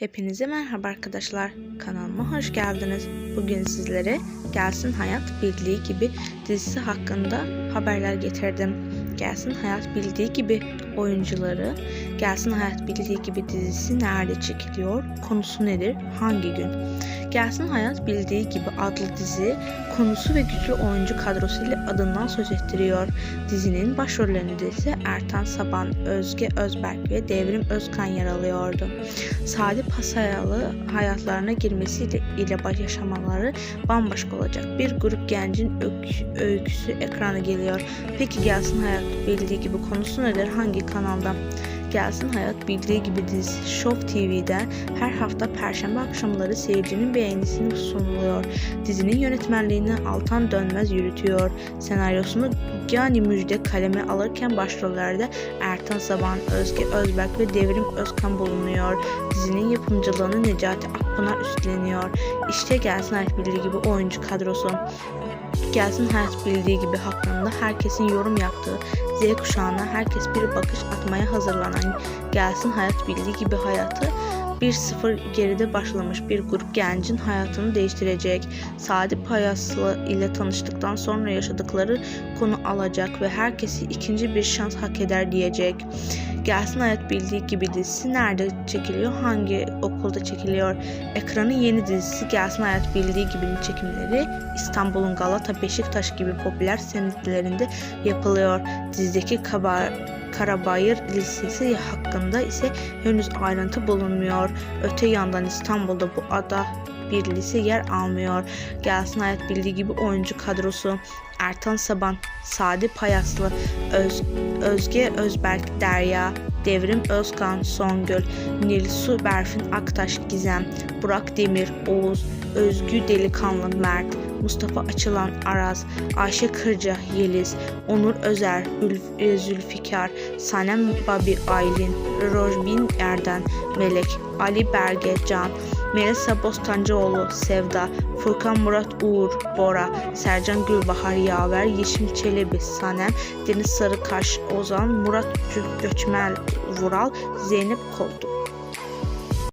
Hepinize merhaba arkadaşlar. Kanalıma hoş geldiniz. Bugün sizlere Gelsin Hayat Bildiği Gibi dizisi hakkında haberler getirdim. Gelsin Hayat Bildiği Gibi oyuncuları, Gelsin Hayat Bildiği Gibi dizisi nerede çekiliyor, konusu nedir, hangi gün? Gelsin Hayat Bildiği Gibi adlı dizi konusu ve güçlü oyuncu kadrosuyla adından söz ettiriyor. Dizinin başrollerinde ise Ertan Saban, Özge Özberk ve Devrim Özkan yer alıyordu. Sadi Pasayalı hayatlarına girmesiyle ile baş yaşamaları bambaşka olacak. Bir grup gencin öyküsü ekrana geliyor. Peki Gelsin Hayat bildiği gibi konusu nedir? Hangi kanalda? Gelsin Hayat bildiği gibi dizisi Show TV'de her hafta perşembe akşamları seyircinin beğenisini sunuluyor. Dizinin yönetmenliğini Altan Dönmez yürütüyor. Senaryosunu Yani Müjde kaleme alırken başrollerde Ertan Saban, Özge Özberk ve Devrim Özkan bulunuyor. Dizinin yapımcılığını Necati Akpınar üstleniyor. İşte Gelsin Hayat bildiği gibi oyuncu kadrosu. Gelsin Hayat bildiği gibi hakkında herkesin yorum yaptığı Z kuşağına herkes bir bakış atmaya hazırlanan Gelsin Hayat bildiği gibi hayatı 1-0 geride başlamış bir grup gencin hayatını değiştirecek. Sadi Payaslı ile tanıştıktan sonra yaşadıkları konu alacak ve herkesi ikinci bir şans hak eder diyecek. Gelsin Hayat bildiği gibi dizisi nerede çekiliyor, hangi okulda çekiliyor? Ekranın yeni dizisi Gelsin Hayat bildiği gibinin çekimleri İstanbul'un Galata, Beşiktaş gibi popüler semtlerinde yapılıyor. Dizideki Kabar Karabayır Lisesi hakkında ise henüz ayrıntı bulunmuyor. Öte yandan İstanbul'da bu ada bir lise yer almıyor. Gelsin Hayat bildiği gibi oyuncu kadrosu Ertan Saban, Sadi Payaslı, Öz, Özge Özberk Derya, Devrim Özkan Songül, Nilsu Berfin Aktaş Gizem, Burak Demir Oğuz, Özgü Delikanlı Mert, Mustafa Açılan Araz, Ayşe Kırca Yeliz, Onur Özer, Ülf- e, Zülfikar, Sanem Babi Aylin, Rojbin Erden, Melek, Ali Berge Can, Melisa Bostancıoğlu Sevda, Furkan Murat Uğur Bora, Sercan Gülbahar Yaver, Yeşim Çelebi Sanem, Deniz Sarıkaş Ozan, Murat Gö- Göçmel Vural, Zeynep Koltuk.